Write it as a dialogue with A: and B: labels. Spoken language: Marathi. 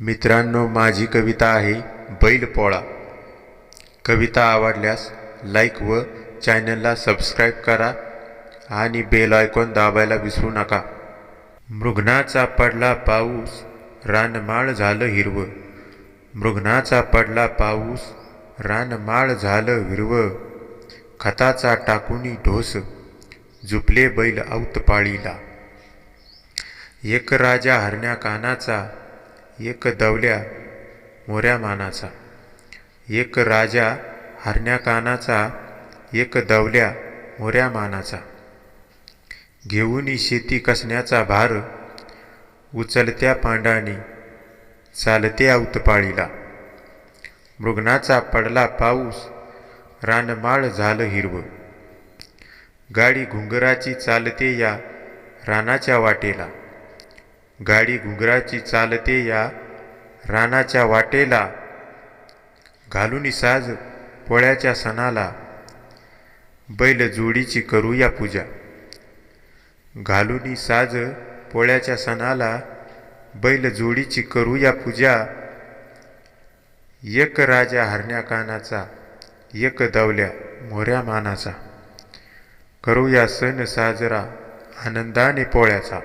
A: मित्रांनो माझी कविता आहे बैलपोळा कविता आवडल्यास लाईक व चॅनलला सबस्क्राईब करा आणि बेल आयकॉन दाबायला विसरू नका. मृगनाचा पडला पाऊस रानमाळ झालं हिरवं. मृगनाचा पडला पाऊस रानमाळ झालं हिरवं. खताचा टाकुनी ढोस झुपले बैल औतपाळीला एक राजा हरण्या कानाचा एक दवल्या मोऱ्या मानाचा एक राजा हरण्या कानाचा एक दवल्या मोऱ्या मानाचा. घेऊनी शेती कसण्याचा भार उचलत्या पांडाणी चालते आवतपाळीला मृगनाचा पडला पाऊस रानमाळ झालं हिरवं. गाडी घुंगराची चालते या रानाच्या वाटेला. गाडी घुंगराची चालते या रानाच्या वाटेला. घालूनी साज पोळ्याच्या सणाला. बैल जोडीची करूया पूजा. घालूनी साज पोळ्याच्या सणाला. बैल जोडीची करूया पूजा. एक राजा हरण्या कानाचा एक दवल्या मोऱ्या मानाचा. करूया सण साजरा आनंदाने पोळ्याचा.